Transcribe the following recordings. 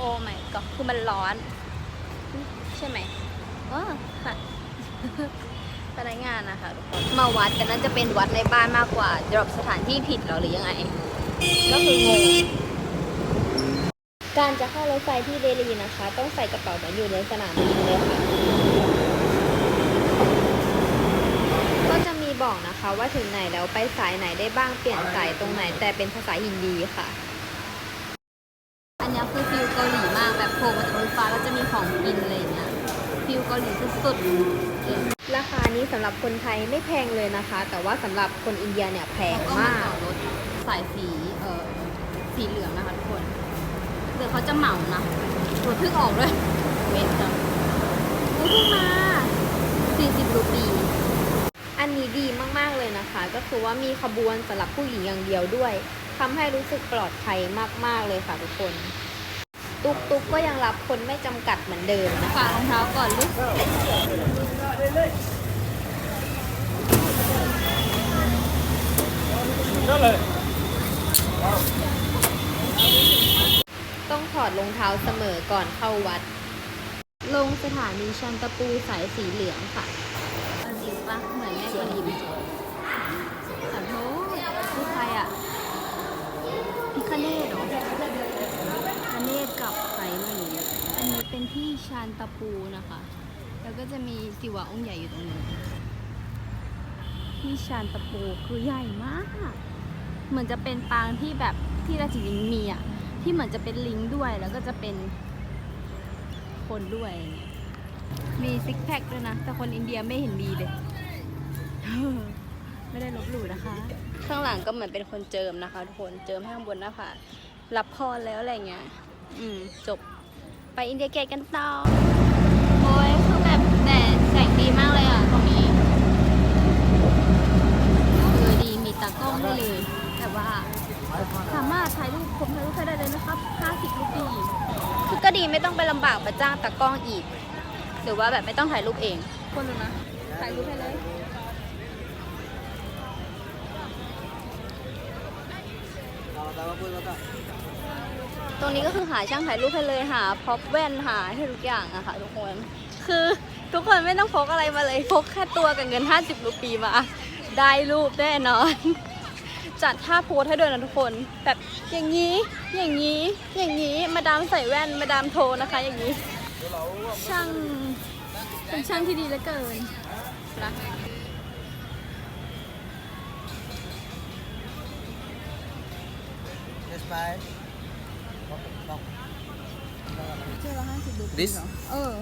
อ้ไม่ก็คือมันร้อน ใช่ไหมอ๋อค่ะพนักงานนะคะทุกคนมาวัดแต่นั้นจะเป็นวัดในบ้านมากกว่าดรอปสถานที่ผิดหรอหรือยังไง ก็คืองงการจะเข้ารถไฟที่เดลีนะคะ ต้องใส่กระเป๋าเหมือนอยู่ในสนามบินเลยค่ะ ก็จะมีบอกนะคะว่าถึงไหนแล้วไปสายไหนได้บ้างเปลี่ยนสายตรงไหนแต่เป็นภาษาฮินดีค่ะ สุดๆ ราคานี้สำหรับคนไทยไม่แพงเลยนะคะ แต่ว่าสำหรับคนอินเดียเนี่ยแพงมากรถสายสีเอ่อสีเหลืองนะคะทุกคนเดี๋ยวเขาจะเหมานะรถเพิ่งออกด้วยเวนจังอุ๊ยเพิ่งมา 40รูปีอันนี้ดีมากๆเลยนะคะ ก็คือว่ามีขบวนสำหรับผู้หญิงอย่างเดียวด้วยทำให้รู้สึกปลอดภัยมากๆเลยค่ะทุกคน ตุกตุกก็ยังรับคนไม่จำกัดเหมือนเดิมนะคะฝากรองเท้าก่อนลูกต้องถอดรองเท้าเสมอก่อนเข้าวัด ลงสถานีชันตะปูสายสีเหลืองค่ะเอาจริงปะเหมือนแม่คนยิมขอโทษคือใครอะ พิคเนตเหรอพิคเนตกับใครไม่รู้อันนี้เป็น ที่ชานตะปูนะคะ แล้วก็จะมีสิวะองค์ใหญ่อยู่ตรงนี้ ที่ชานตะปูคือใหญ่มาก เหมือนจะเป็นปางที่แบบที่ราชวิงมีอะ ที่เหมือนจะเป็นลิงด้วย แล้วก็จะเป็นคนด้วยอย่างเงี้ย มีซิกแพคด้วยนะ แต่คนอินเดียไม่เห็นมีเลย ไม่ได้ลบหลู่นะคะ ข้างหลังก็เหมือนเป็นคนเจิมนะคะ ทุกคน เจิมให้ข้างบนหน้าผากรับพรแล้วอะไรเงี้ย อืม จบ อินเดียเกตกันต่อ โอ้ยคือแบบแดดแสงดีมากเลยอะ ตรงนี้เออดีมีตากล้องให้เลยแต่ว่า สามารถถ่ายรูปผมถ่ายรูปให้ได้เลยนะครับ 50รูปีคือก็ดีไม่ต้องไปลำบากมาจ้างตากล้องอีก หรือว่าแบบไม่ต้องถ่ายรูปเอง คนดูนะ ถ่ายรูปให้เลยต ตรงนี้ก็คือหาช่างถ่ายรูปให้เลยหาพร็อพแว่นหาให้ทุกอย่างอะค่ะทุกคน คือทุกคนไม่ต้องพกอะไรมาเลยพกแค่ตัวกับเงิน 50รูปีมา ได้รูปแน่นอน จัดท่าโพสให้ด้วยนะทุกคน แบบอย่างนี้อย่างนี้อย่างนี้มาดามใส่แว่นมาดามโทนะคะ อย่างนี้ ช่างเป็นช่างที่ดีเหลือเกินรัก Yes, bye. เชื่อละห้าสิบ รูปี This? เหรอเออ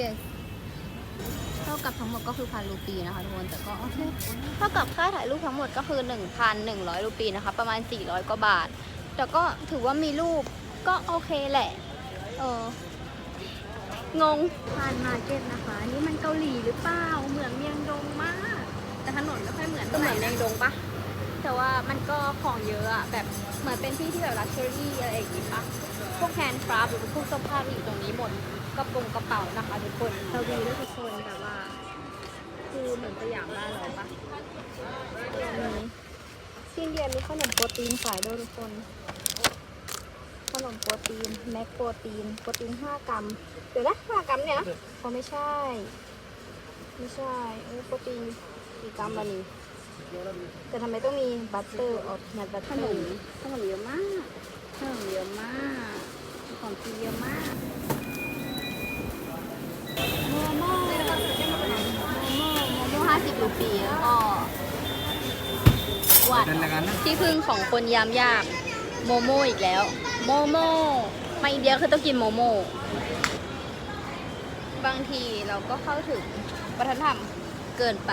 yes เท่ากับทั้งหมดก็คือพันรูปีนะคะทุกคนแต่ก็โอเคเท่ากับค่าถ่ายรูปทั้งหมดก็คือ 1,100 รูปีนะคะ ประมาณ 400 กว่าบาท แต่ก็ถือว่ามีรูปก็โอเคแหละ เอองงพานมาร์เก็ตนะคะอันนี่มันเกาหลีหรือเปล่าเหมือนเมียงดงมาก แต่ถนนไม่ค่อยเหมือนเหมือนเมียงดงปะแต่ว่ามันก็ของเยอะอะแบบเหมือนเป็นที่ที่แบบลักชัวรี่อะไรอย่างงี้ปะ พวกแฮนด์คราฟหรือพวกเสื้อผ้าที่อยู่ตรงนี้หมดกระโปรงกระเป๋านะคะทุกคนทวีด้วยทุกคนแบบว่า คือเหมือนสยามบ้านเราปะมีที่อินเดียมีขนมโปรตีนขายด้วยทุกคน ขนมโปรตีนแม็กโปรตีน โปรตีน 5 กรัม เดี๋ยวนะ5กรัมเนี่ยนะเขาไม่ใช่ ไม่ใช่เออโปรตีนกี่กรัมละนี่แต่ทำไมต้องมีบัตเตอร์ออทนัทบัตเตอร์ขนมขนมเยอะมากขนมเยอะมาก ของกินเยอะมากโมโม่โมโม่โมโม่ห้าสิบรูปีแล้วก็หวาน Dandagan na. ที่พึ่งของคนยามยาก โมโมอีกแล้ว โมโม่มาอินเดียคือต้องกินโมโม่บางทีเราก็เข้าถึงวัฒนธรรมเกินไป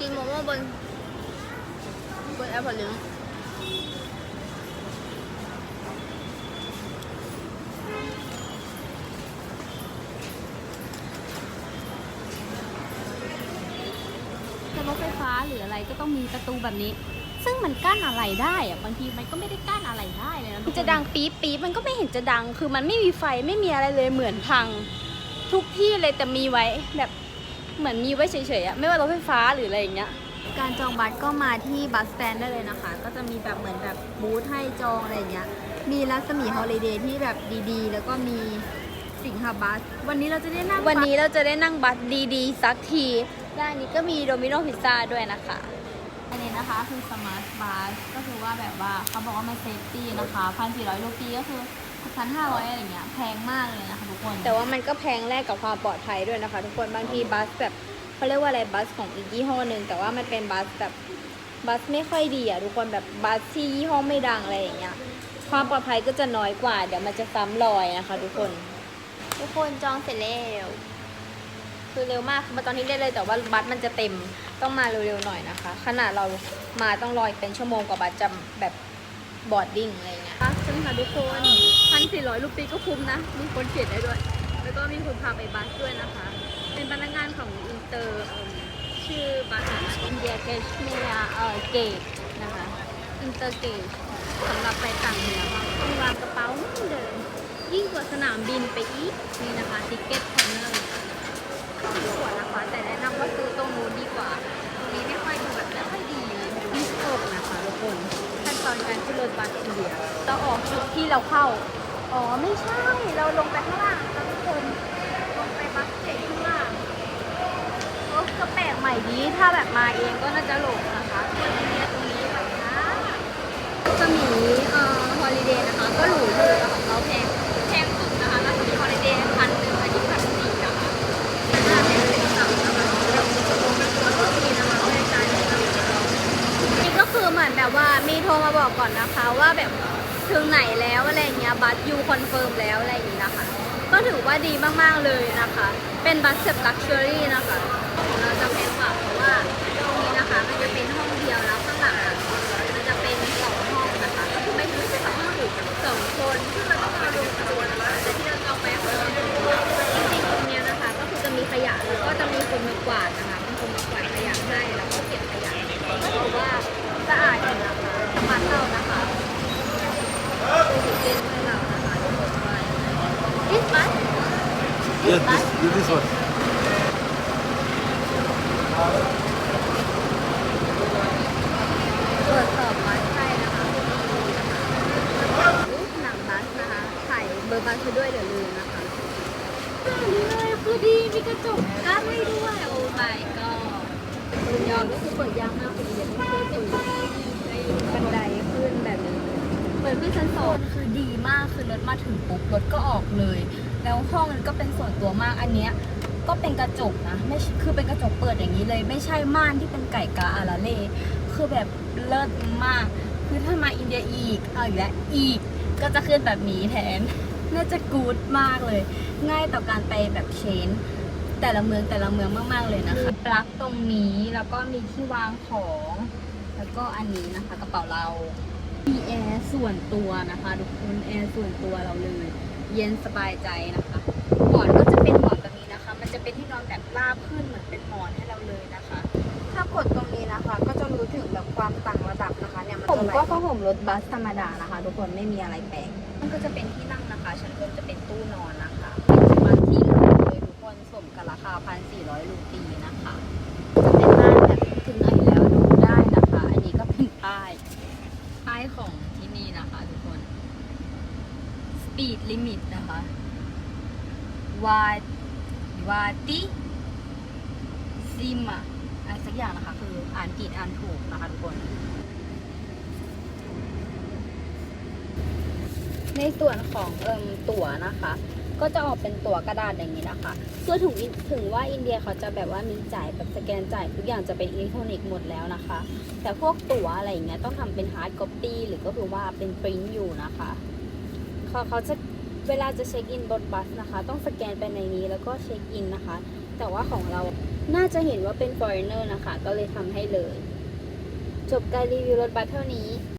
กินโมโม่บน บนแอร์พอร์ตลิงแต่รถไฟฟ้าหรืออะไรก็ต้องมีประตูแบบนี้ ซึ่งมันกั้นอะไรได้อะบางทีมันก็ไม่ได้กั้นอะไรได้เลยนะจะดังปี๊บปี๊บมันก็ไม่เห็นจะดัง คือมันไม่มีไฟไม่มีอะไรเลยเหมือนพัง ทุกที่เลยแต่มีไว้แบบเหมือนมีไว้เฉยๆอะไม่ว่ารถไฟฟ้าหรืออะไรอย่างเงี้ย การจองบัตรก็มาที่บัสสแตนได้เลยนะคะ ก็จะมีแบบเหมือนแบบบูธให้จองอะไรอย่างเงี้ย มีรัศมีฮอลิเดย์ที่แบบดีๆ แล้วก็มีสิงหาบัส วันนี้เราจะได้นั่งวันนี้เราจะได้นั่งบัสดีๆ สักทีด้านนี้ก็มีโดมิโนพิซซ่าด้วยนะคะ อันนี้นะคะคือสมาร์ทบัสก็คือว่าแบบว่าเขาบอกว่ามันเซฟตี้นะคะพันสี่ร้อยรูปีก็คือพันห้าร้อยอะไรเงี้ยแพงมากเลยนะคะทุกคน แต่ว่ามันก็แพงแลกกับความปลอดภัยด้วยนะคะ ทุกคนบางทีบัสแบบ เขาเรียกว่าอะไรบัสของอีกยี่ห้อหนึ่งแต่ว่ามันเป็นบัสแบบบัสไม่ค่อยดีอะทุกคนแบบบัสที่ยี่ห้อไม่ดังอะไรอย่างเงี้ยความปลอดภัยก็จะน้อยกว่า เดี๋ยวมันจะซ้ำรอยนะคะ ทุกคน ทุกคนจองเสร็จแล้วคือเร็วมากมาตอนนี้ได้เลยแต่ว่าบัสมันจะเต็มต้องมาเร็วๆหน่อยนะคะ ขนาดเรามาต้องรออีกเป็นชั่วโมงกว่าบัสจะแบบบอร์ดดิ้งอะไรอย่างเงี้ยใช่ไหมคะทุกคนพันสี่ร้อยรูปีก็คุ้มนะ มีคนเขียนได้ด้วย แล้วก็มีคนพาไปบัสด้วยนะคะ เป็นพนักงานของอินเตอร์ชื่อบัสอินเดียเกชเมียเอ่อเกตนะคะอินเตอร์เกตสำหรับไปต่างเหนือค่ะต้องวางกระเป๋าเหมือนเดิมยิ่งกว่าสนามบินไปอีกนี่นะคะติเก็ตคอนเนอร์สวยนะคะ แต่แนะนำว่าซื้อตรงนู้นดีกว่าตรงนี้ไม่ค่อยดูแบบไม่ค่อยดีดิสโก้นะคะทุกคนขั้นตอนการขึ้นรถบัสอินเดียเราออกจุดที่เราเข้า อ๋อไม่ใช่เราลงไปข้างล่างนะทุกคนลงไปบัสเสร็จข้างล่างโอ้ ก็แปลกใหม่ดี ถ้าแบบมาเองก็น่าจะหลงนะคะตรงนี้ตรงนี้แบบนะสมีเอ่อฮอลิเดย์นะคะ ก็หรูอยู่แต่ของเราแพงแพงสุดนะคะแล้วสมีฮอลิเดย์พันหนึ่งอันนี้พันสี่นะคะน่าเป็นสิบสามนะคะแล้วก็มีนะคะบริการในการนี่ก็คือเหมือนแบบว่ามีโทรมาบอกก่อนนะคะว่าแบบถึงไหนแล้วอะไรเงี้ยบัสยูคอนเฟิร์มแล้วอะไรอย่างงี้นะคะ ก็ถือว่าดีมากๆเลยนะคะ เป็นบัสแบบลักชัวรี่นะคะ สองคนที่เราต้องมารวมตัวนะคะแต่ที่เราเอาไปของเราจริงๆตรงเนี้ยนะคะ ก็คือจะมีขยะแล้วก็จะมีคนมากวาดนะคะเป็นคนมากวาดขยะให้แล้วก็เก็บขยะก็ถือว่าสะอาดอยู่นะคะสมาร์ทเท่านะคะ This bus? Yeah, This bus? this, this one. ตรวจสอบบัสใช่นะคะรูปหนังบัสนะคะถ่ายเบอร์บัสไปด้วยเดี๋ยวลืมนะคะนี่เลยคือดี มีกระจกกั้นให้ด้วย โอ้ my god คุณยอมก็คือเปิดยากมากคุณเดียไม่เคยตื่นบันไดขึ้นแบบนี้เหมือ นขึ้นชั้นสองคือดีมากคือรถมาถึงปุ๊บรถก็ออกเลย แล้วห้องมันก็เป็นส่วนตัวมากอันเนี้ยก็เป็นกระจกนะไม่คือเป็นกระจกเปิดอย่างนี้เลย ไม่ใช่ม่านที่เป็นไก่กาอาราเล่คือแบบเลิศมาก คือถ้ามาอินเดียอีกเอาอีกแล้วอีกก็จะขึ้นแบบนี้แทนน่าจะกูดมากเลย ง่ายต่อการไปแบบเชนแต่ละเมืองแต่ละเมืองมาก ๆ เลยนะคะปลั๊กตรงนี้แล้วก็มีที่วางของ แล้วก็อันนี้นะคะกระเป๋าเรา มีแอร์ส่วนตัวนะคะทุกคนแอร์ส่วนตัวเราเลย เย็นสบายใจนะคะหมอนก็จะเป็นหมอนแบบนี้นะคะ มันจะเป็นที่นอนแบบราบขึ้นเหมือนเป็นหมอนให้เราเลยนะคะ ถ้ากดตรงนี้นะคะ ก็จะรู้ถึงแบบความต่างระดับนะคะเนี่ยผมก็ผ้าห่มรถบัสธรรมดานะคะ ทุกคนไม่มีอะไรแปลกมันก็จะเป็นที่นั่งนะคะชั้นบนจะเป็นตู้นอนนะคะเป็นบ้านที่หรูเลยทุกคนสมกับราคาพันสี่ร้อยรูปีนะคะจะเป็นบ้านแบบถึงไหนแล้วดูได้นะคะ อันนี้ก็เป็นป้าย ป้ายของที่นี่นะคะทุกคน speed limit นะคะ วาวาติ ซิมอะอะไรสักอย่างนะคะ คืออ่านผิดอ่านถูกนะคะทุกคน ในส่วนของเอิมตั๋วนะคะ ก็จะออกเป็นตั๋วกระดาษอย่างนี้นะคะคือถึงถึงว่าอินเดียเขาจะแบบว่ามีจ่ายแบบสแกนจ่ายทุกอย่างจะเป็นอิเล็กทรอนิกส์หมดแล้วนะคะ แต่พวกตั๋วอะไรอย่างเงี้ยต้องทำเป็นฮาร์ดคอปปี้หรือก็คือว่าเป็นปริ้นอยู่นะคะเขาเขาจะเวลาจะเช็คอินบนบัสนะคะ ต้องสแกนไปในนี้แล้วก็เช็คอินนะคะ แต่ว่าของเรา น่าจะเห็นว่าเป็น foreigner นะคะ ก็เลยทำให้เลย จบการรีวิวรถบัสเท่านี้